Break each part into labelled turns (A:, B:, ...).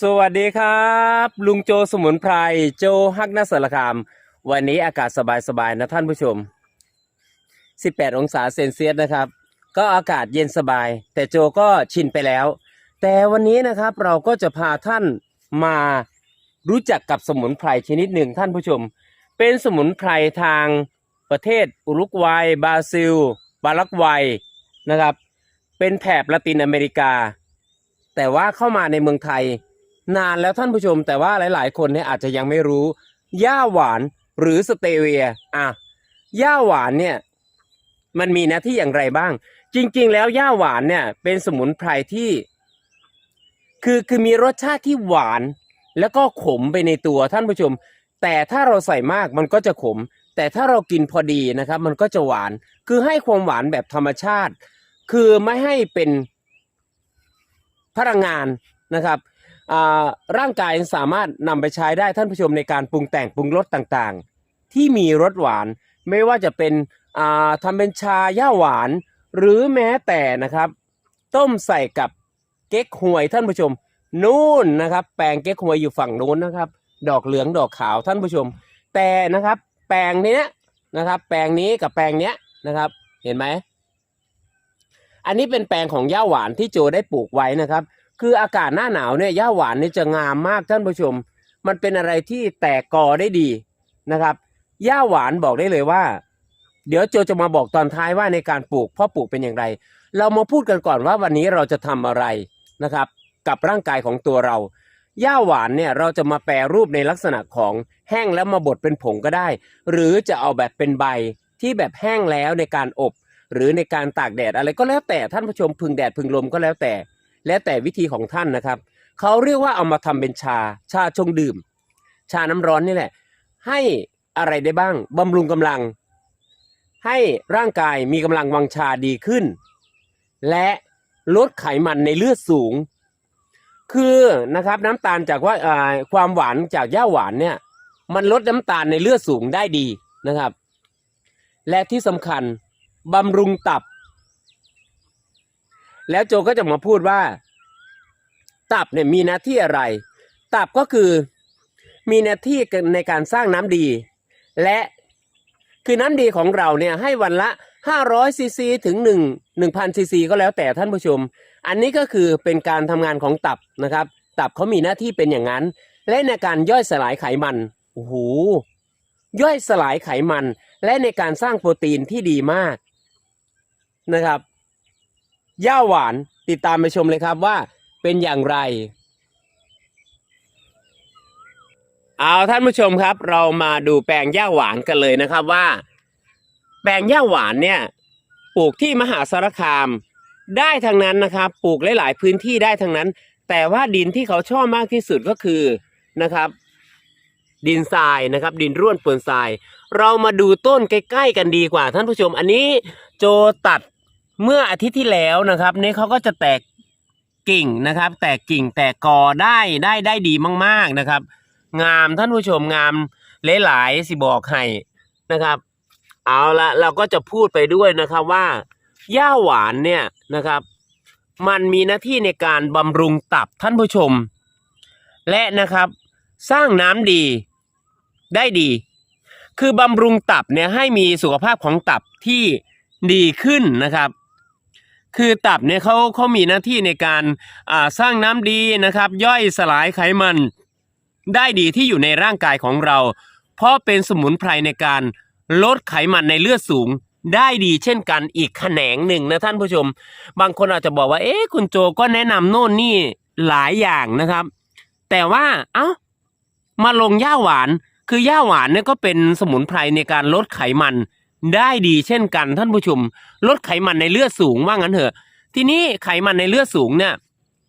A: สวัสดีครับ ลุงโจสมุนไพรโจฮักนัสารคาม วันนี้อากาศสบายๆนะท่านผู้ชม 18 องศาเซนเซียสนะครับ ก็อากาศเย็นสบาย แต่โจก็ชินไปแล้ว แต่วันนี้นะครับเราก็จะพาท่านมารู้จักกับสมุนไพรชนิดหนึ่งท่านผู้ชม เป็นสมุนไพรทางประเทศอุรุกวัยบราซิล บารักวัยนะครับ เป็นแถบละตินอเมริกา แต่ว่าเข้ามาในเมืองไทย นานแล้วท่านผู้ชม แต่ว่าหลาย ๆ คนเนี่ยอาจจะยังไม่รู้หญ้าหวานหรือสเตเวียอะหญ้าหวานเนี่ยมันมีหน้าที่อย่างไรบ้าง จริง ๆ แล้วหญ้าหวานเนี่ยเป็นสมุนไพรที่ คือคือมีรสชาติที่หวาน แล้วก็ขมไปในตัวท่านผู้ชม แต่ถ้าเราใส่มากมันก็จะขม แต่ถ้าเรากินพอดีนะครับ มันก็จะหวานคือให้ความหวานแบบธรรมชาติ คือไม่ให้เป็นพลังงานนะครับ ร่างกายสามารถนำไปใช้ได้ท่านผู้ชมในการปรุงแต่งปรุงรสต่างๆ ที่มีรสหวาน ไม่ว่าจะเป็นทำเป็นชาย่าหวาน หรือแม้แต่นะครับ ต้มใส่กับเก๊กฮวยท่านผู้ชม นู่นนะครับ แปลงเก๊กฮวยอยู่ฝั่งนู้นนะครับ ดอกเหลืองดอกขาวท่านผู้ชม แต่นะครับ แปลงเนี้ยนะครับ แปลงนี้กับแปลงเนี้ยนะครับ เห็นไหมอันนี้เป็นแปลงของย่าหวานที่โจได้ปลูกไว้นะครับ คืออากาศหน้าหนาวเนี่ยย่าหวานเนี่ยจะงามมากท่านผู้ชม มันเป็นอะไรที่แตกกอได้ดีนะครับย่าหวานบอกได้เลยว่า เดี๋ยวโจจะมาบอกตอนท้ายว่าในการปลูกพ่อปลูกเป็นอย่างไร เรามาพูดกันก่อนว่าวันนี้เราจะทำอะไรนะครับ กับร่างกายของตัวเราย่าหวานเนี่ยเราจะมาแปรรูปในลักษณะของแห้งแล้วมาบดเป็นผงก็ได้ หรือจะเอาแบบเป็นใบที่แบบแห้งแล้วในการอบ หรือในการตากแดดอะไรก็แล้วแต่ท่านผู้ชมพึงแดดพึงลมก็แล้วแต่ แล้วแต่วิธีของท่านนะครับ เขาเรียกว่าเอามาทำเป็นชาชาชงดื่ม ชาน้ำร้อนนี่แหละ ให้อะไรได้บ้างบำรุงกำลัง ให้ร่างกายมีกำลังวังชาดีขึ้น และลดไขมันในเลือดสูง คือนะครับน้ำตาลจากว่าความหวานจากหญ้าหวานเนี่ยมันลดน้ำตาลในเลือดสูงได้ดีนะครับ และที่สำคัญบำรุงตับ แล้วโจก็จะมาพูดว่า ตับเนี่ยมีหน้าที่อะไร ตับก็คือมีหน้าที่ในการสร้างน้ำดี และคือน้ำดีของเราเนี่ยให้วันละ 500ซีซีถึง1 1,000ซีซีก็แล้วแต่ท่านผู้ชม อันนี้ก็คือเป็นการทำงานของตับนะครับ ตับเขามีหน้าที่เป็นอย่างนั้น และในการย่อยสลายไขมันโอ้โหย่อยสลายไขมัน และในการสร้างโปรตีนที่ดีมากนะครับ ย่าหวานติดตามไปชมเลยครับว่าเป็นอย่างไร เอาท่านผู้ชมครับ เรามาดูแปลงย่าหวานกันเลยนะครับว่า แปลงย่าหวานเนี่ยปลูกที่มหาสารคามได้ทางนั้นนะครับ ปลูกหลาย ๆ พื้นที่ได้ทางนั้น แต่ว่าดินที่เขาชอบมากที่สุดก็คือนะครับ ดินทรายนะครับ ดินร่วนปนทราย เรามาดูต้นใกล้ ๆ กันดีกว่าท่านผู้ชม อันนี้โจตัด เมื่ออาทิตย์ที่แล้วนะครับเนี่ยเขาก็จะแตกกิ่งนะครับ แตกกิ่งแตกกอได้ได้ได้ดีมาก ๆนะครับ งามท่านผู้ชมงามหลายๆสิบอกให้นะครับ เอาละเราก็จะพูดไปด้วยนะครับว่าหญ้าหวานเนี่ยนะครับ มันมีหน้าที่ในการบำรุงตับท่านผู้ชม และนะครับสร้างน้ำดีได้ดี คือบำรุงตับเนี่ยให้มีสุขภาพของตับที่ดีขึ้นนะครับ คือตับเนี่ยเขาเขามีหน้าที่ในการอ่าสร้างน้ำดีนะครับ ย่อยสลายไขมัน ได้ดีที่อยู่ในร่างกายของเรา เพราะเป็นสมุนไพรในการลดไขมันในเลือดสูงได้ดีเช่นกันอีกแขนงหนึ่งนะท่านผู้ชม บางคนอาจจะบอกว่า เอ๊ะคุณโจก็แนะนำโน่นนี่หลายอย่างนะครับ แต่ว่าเอ้ามาลงหญ้าหวาน คือหญ้าหวานเนี่ยก็เป็นสมุนไพรในการลดไขมัน ได้ดีเช่นกันท่านผู้ชม ลดไขมันในเลือดสูงว่างั้นเถอะ ทีนี้ไขมันในเลือดสูงเนี่ย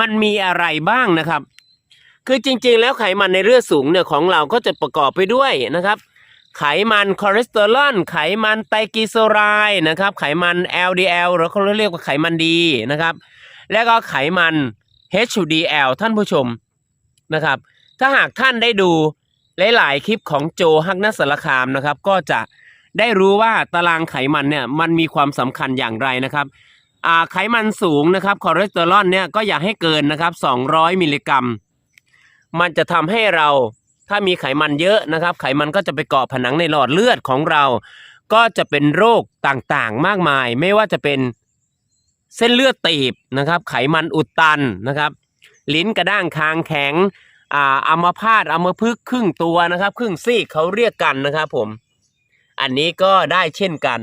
A: มันมีอะไรบ้างนะครับ คือจริงๆ แล้วไขมันในเลือดสูงเนี่ยของเราก็จะประกอบไปด้วยนะครับ ไขมันคอเลสเตอรอลไขมันไตรกลีเซอไรด์นะครับ ไขมัน LDL หรือเขาเรียกว่าไขมันดีนะครับ แล้วก็ไขมัน HDL ท่านผู้ชมนะครับ ถ้าหากท่านได้ดูหลายๆ คลิปของโจฮักนัสสารคามนะครับ ก็จะ ได้รู้ว่าตารางไขมันเนี่ยมันมีความสำคัญอย่างไรนะครับไขมันสูงนะครับคอเลสเตอรอลเนี่ยก็อย่าให้เกินนะครับ 200 มิลลิกรัม มันจะทำให้เราถ้ามีไขมันเยอะนะครับ ไขมันก็จะไปเกาะผนังในหลอดเลือดของเรา ก็จะเป็นโรคต่างๆมากมาย ไม่ว่าจะเป็นเส้นเลือดตีบนะครับ ไขมันอุดตันนะครับ ลิ้นกระด้างคางแข็งอัมพาตอัมพฤกษ์ครึ่งตัวนะครับ ครึ่งซีกเขาเรียกกันนะครับผม อันนี้ก็ได้เช่นกัน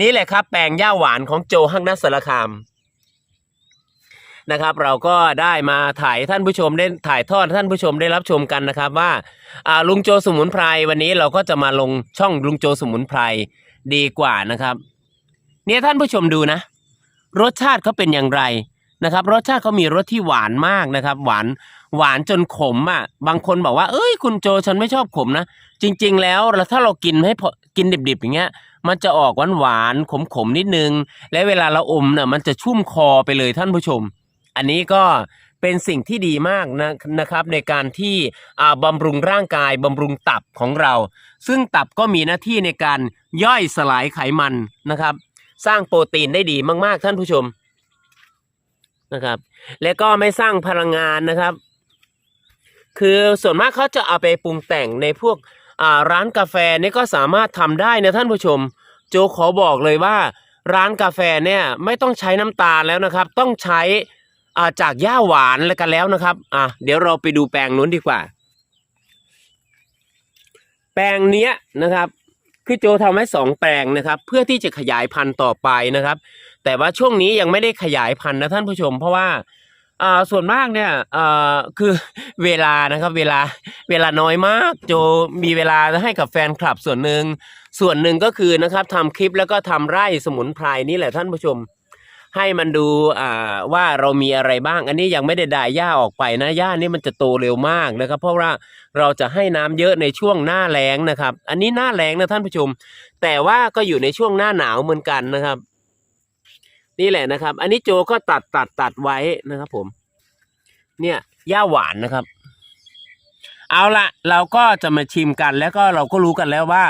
A: นี่แหละครับ แปลงย่าหวานของโจฮักนัสสารคามนะครับ เราก็ได้มาถ่ายท่านผู้ชมได้ถ่ายทอดท่านผู้ชมได้รับชมกันนะครับว่าลุงโจสมุนไพรวันนี้เราก็จะมาลงช่องลุงโจสมุนไพรดีกว่านะครับ เนี่ยท่านผู้ชมดูนะ รสชาติเขาเป็นอย่างไรนะครับ รสชาติเขามีรสที่หวานมากนะครับ หวาน หวานจนขมอะ บางคนบอกว่า เอ้ย คุณโจฉันไม่ชอบขมนะ จริง ๆ แล้วถ้าเรากินให้พอกินดิบๆอย่างเงี้ย มันจะออกหวานหวานๆขมนิดนึง และเวลาเราอมเนี่ยมันจะชุ่มคอไปเลยท่านผู้ชม อันนี้ก็เป็นสิ่งที่ดีมากนะนะครับ ในการที่อ่าบำรุงร่างกายบำรุงตับของเรา ซึ่งตับก็มีหน้าที่ในการย่อยสลายไขมันนะครับ สร้างโปรตีนได้ดีมาก ๆ ท่านผู้ชมนะครับ และก็ไม่สร้างพลังงานนะครับ คือส่วนมากเขาจะเอาไปปรุงแต่งในพวกร้านกาแฟนี่ก็สามารถทำได้นะท่านผู้ชม โจขอบอกเลยว่า ร้านกาแฟเนี่ยไม่ต้องใช้น้ำตาลแล้วนะครับ ต้องใช้อ่าจากหญ้าหวานแล้วกันแล้วนะครับอะเดี๋ยวเราไปดูแปลงนู้นดีกว่า แปลงเนี้ยนะครับคือโจทำไว้สองแปลงนะครับ เพื่อที่จะขยายพันธุ์ต่อไปนะครับ แต่ว่าช่วงนี้ยังไม่ได้ขยายพันธุ์นะท่านผู้ชม เพราะว่า อ่าส่วนมากเนี่ยอ่าคือเวลานะครับ เวลาเวลาน้อยมาก โจมีเวลาให้กับแฟนคลับส่วนหนึ่งส่วนหนึ่งก็คือนะครับทำคลิปแล้วก็ทำไร่สมุนไพรนี่แหละท่านผู้ชม ให้มันดูอ่าว่าเรามีอะไรบ้าง อันนี้ยังไม่ได้ด่ายหญ้าออกไปนะหญ้านี่มันจะโตเร็วมากนะครับ เพราะว่าเราจะให้น้ำเยอะในช่วงหน้าแล้งนะครับ อันนี้หน้าแล้งนะท่านผู้ชม แต่ว่าก็อยู่ในช่วงหน้าหนาวเหมือนกันนะครับ นี่แหละนะครับ อันนี้โจก็ตัดตัดตัดไว้นะครับ ผม เนี่ยหญ้าหวานนะครับ เอาละเราก็จะมาชิมกันแล้วก็เราก็รู้กันแล้วว่า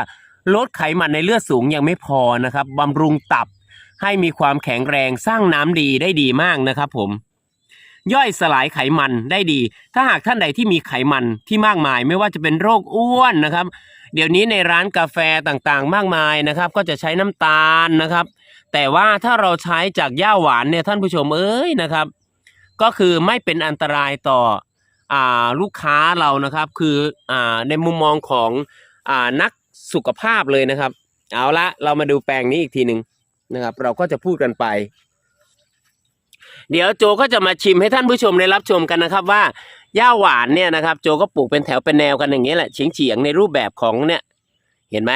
A: ลดไขมันในเลือดสูงยังไม่พอนะครับบำรุงตับให้มีความแข็งแรงสร้างน้ำดีได้ดีมากนะครับ ผม ย่อยสลายไขมันได้ดี ถ้าหากท่านใดที่มีไขมันที่มากมาย ไม่ว่าจะเป็นโรคอ้วนนะครับ เดี๋ยวนี้ในร้านกาแฟต่างๆ มากมายนะครับ ก็จะใช้น้ำตาลนะครับ แต่ว่าถ้าเราใช้จากหญ้าหวานเนี่ยท่านผู้ชมเอ้ยนะครับ ก็คือไม่เป็นอันตรายต่ออ่าลูกค้าเรานะครับ คืออ่าในมุมมองของอ่านักสุขภาพเลยนะครับ เอาละเรามาดูแปลงนี้อีกทีหนึ่งนะครับ เราก็จะพูดกันไป เดี๋ยวโจก็จะมาชิมให้ท่านผู้ชมได้รับชมกันนะครับว่าหญ้าหวานเนี่ยนะครับ โจก็ปลูกเป็นแถวเป็นแนวกันอย่างนี้แหละเฉียงเฉียงในรูปแบบของเนี่ยเห็นไหม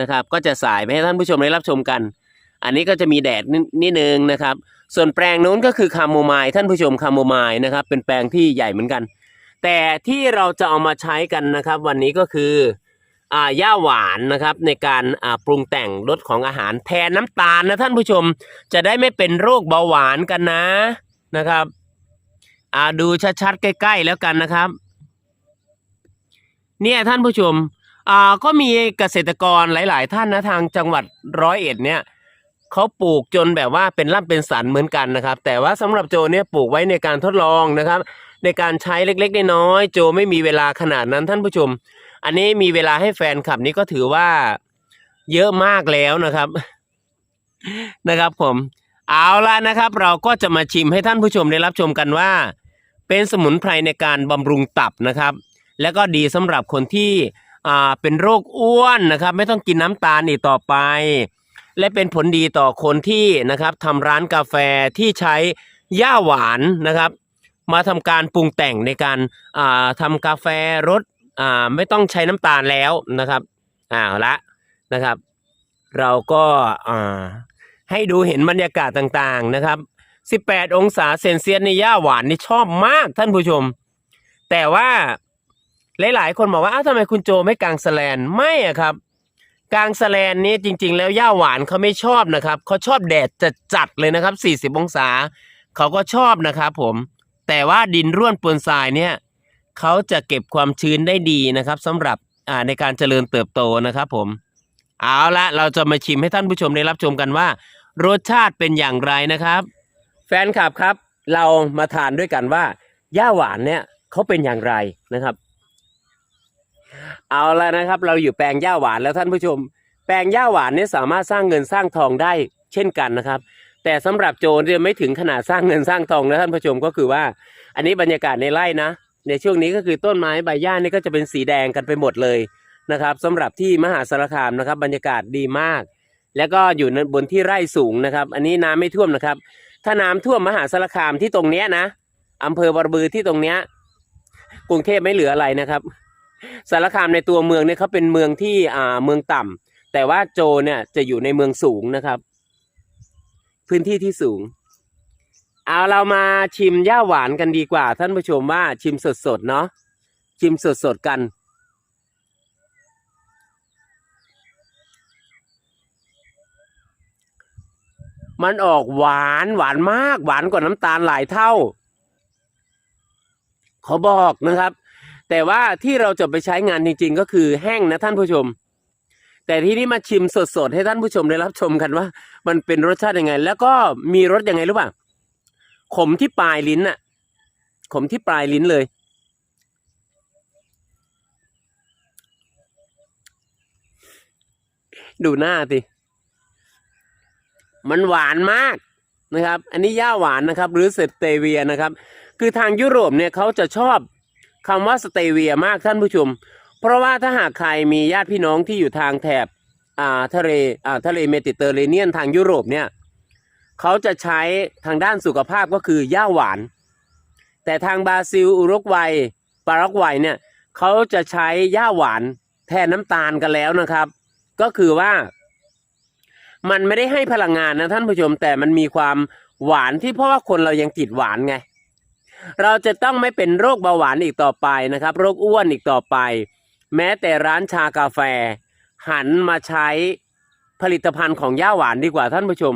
A: นะครับ ก็จะสายไปให้ท่านผู้ชมได้รับชมกัน อันนี้ก็จะมีแดดนิดนึงนะครับ ส่วนแปลงนู้นก็คือคาโมไมล์ท่านผู้ชมคาโมไมล์นะครับ เป็นแปลงที่ใหญ่เหมือนกัน แต่ที่เราจะเอามาใช้กันนะครับ วันนี้ก็คืออ่าหญ้าหวานนะครับในการอ่าปรุงแต่งรสของอาหารแทนน้ำตาลนะท่านผู้ชมจะได้ไม่เป็นโรคเบาหวานกันนะนะครับอ่าดูชัดๆใกล้ๆแล้วกันนะครับ เนี่ยท่านผู้ชมอ่าก็มีเกษตรกรหลาย ๆ ท่านนะทางจังหวัดร้อยเอ็ดเนี่ย เขาปลูกจนแบบว่าเป็นร่ำเป็นสันเหมือนกันนะครับ แต่ว่าสำหรับโจเนี่ยปลูกไว้ในการทดลองนะครับ ในการใช้เล็กๆน้อยๆโจไม่มีเวลาขนาดนั้นท่านผู้ชม อันนี้มีเวลาให้แฟนคลับนี้ก็ถือว่าเยอะมากแล้วนะครับ นะครับผมเอาละนะครับ เราก็จะมาชิมให้ท่านผู้ชมได้รับชมกันว่า เป็นสมุนไพรในการบำรุงตับนะครับ แล้วก็ดีสำหรับคนที่อ่าเป็นโรคอ้วนนะครับ ไม่ต้องกินน้ำตาลอีกต่อไป และเป็นผลดีต่อคนที่นะครับทำร้านกาแฟที่ใช้หญ้าหวานนะครับ มาทำการปรุงแต่งในการาทำกาแฟรสไม่ต้องใช้น้ำตาลแล้วนะครับอ่าละนะครับ เราก็ให้ดูเห็นบรรยากาศต่างๆนะครับ 18 องศาเซนเซียสในหญ้าหวานนี่ชอบมากท่านผู้ชม แต่ว่าหลายๆ คนบอกว่าอ้าวทำไมคุณโจไม่กางสแลนไม่อะครับ กลางสแลนนี้จริง ๆ แล้วหญ้าหวานเขาไม่ชอบนะครับเขาชอบแดดจัดๆเลยนะครับ 40 องศาเขาก็ชอบนะครับผมแต่ว่าดินร่วนปนทรายเนี่ยเขาจะเก็บความชื้นได้ดีนะครับสำหรับในการเจริญเติบโตนะครับ ผม เอาละเราจะมาชิมให้ท่านผู้ชมได้รับชมกันว่า รสชาติเป็นอย่างไรนะครับ แฟนคลับครับ เรามาทานด้วยกันว่าหญ้าหวานเนี่ยเขาเป็นอย่างไรนะครับ เอาละนะครับ เราอยู่แปลงหญ้าหวานแล้วท่านผู้ชม แปลงหญ้าหวานเนี่ยสามารถสร้างเงินสร้างทองได้เช่นกันนะครับ แต่สำหรับโจรเนี่ยไม่ถึงขนาดสร้างเงินสร้างทองนะท่านผู้ชมก็คือว่า อันนี้บรรยากาศในไร่นะในช่วงนี้ก็คือต้นไม้ใบหญ้านี่ก็จะเป็นสีแดงกันไปหมดเลยนะครับสำหรับที่มหาสารคามนะครับ บรรยากาศดีมาก แล้วก็อยู่บนที่ไร่สูงนะครับ อันนี้น้ำไม่ท่วมนะครับ ถ้าน้ำท่วมมหาสารคามที่ตรงเนี้ยนะอำเภอบารบือที่ตรงเนี้ยกรุงเทพไม่เหลืออะไรนะครับ สารคามในตัวเมืองเนี่ยเขาเป็นเมืองที่อ่าเมืองต่ำแต่ว่าโจเนี่ยจะอยู่ในเมืองสูงนะครับ พื้นที่ที่สูง เอาเรามาชิมย่าหวานกันดีกว่า ท่านผู้ชมว่าชิมสดๆเนาะชิมสดๆกันมันออกหวานหวานมาก หวานกว่าน้ำตาลหลายเท่าเขาบอกนะครับ แต่ว่าที่เราจะไปใช้งานจริงๆ ก็คือแห้งนะท่านผู้ชม แต่ที่นี่มาชิมสดๆ ให้ท่านผู้ชมได้รับชมกันว่า มันเป็นรสชาติยังไง แล้วก็มีรสยังไงรู้ป่ะขมที่ปลายลิ้นน่ะ ขมที่ปลายลิ้นเลย ดูหน้าสิมันหวานมากนะครับ อันนี้ย่าหวานนะครับ หรือสเตเวียนะครับ คือทางยุโรปเนี่ยเขาจะชอบ คำว่าสเตเวียมากท่านผู้ชม เพราะว่าถ้าหากใครมีญาติพี่น้องที่อยู่ทางแถบอ่าทะเลอ่าทะเลเมดิเตอร์เรเนียนทางยุโรปเนี่ยเขาจะใช้ทางด้านสุขภาพก็คือย่าหวาน แต่ทางบราซิล อุรุกวัยปารากวัยเนี่ยเขาจะใช้ย่าหวานแทนน้ำตาลกันแล้วนะครับ ก็คือว่า มันไม่ได้ให้พลังงานนะท่านผู้ชมแต่มันมีความหวานที่เพราะว่าคนเรายังติดหวานไง เราจะต้องไม่เป็นโรคเบาหวานอีกต่อไปนะครับ โรคอ้วนอีกต่อไป แม้แต่ร้านชากาแฟ หันมาใช้ผลิตภัณฑ์ของย่าหวานดีกว่าท่านผู้ชม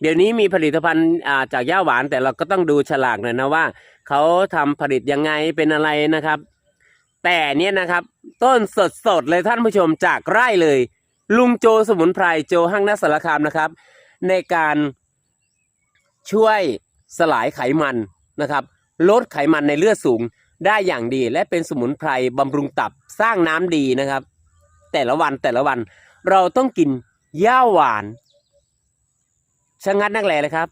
A: เดี๋ยวนี้มีผลิตภัณฑ์จากย่าหวานแต่เราก็ต้องดูฉลากหน่อยนะว่าเขาทำผลิตยังไงเป็นอะไรนะครับ แต่เนี่ยนะครับ ต้นสดๆเลยท่านผู้ชมจากไร่เลย ลุงโจสมุนไพรโจห้างนาสารคามนะครับ ในการช่วย สลายไขมันนะครับ ลดไขมันในเลือดสูงได้อย่างดี และเป็นสมุนไพรบำรุงตับสร้างน้ำดีนะครับ แต่ละวันแต่ละวันเราต้องกินหญ้าหวานชะงัดนักแลเลยครับ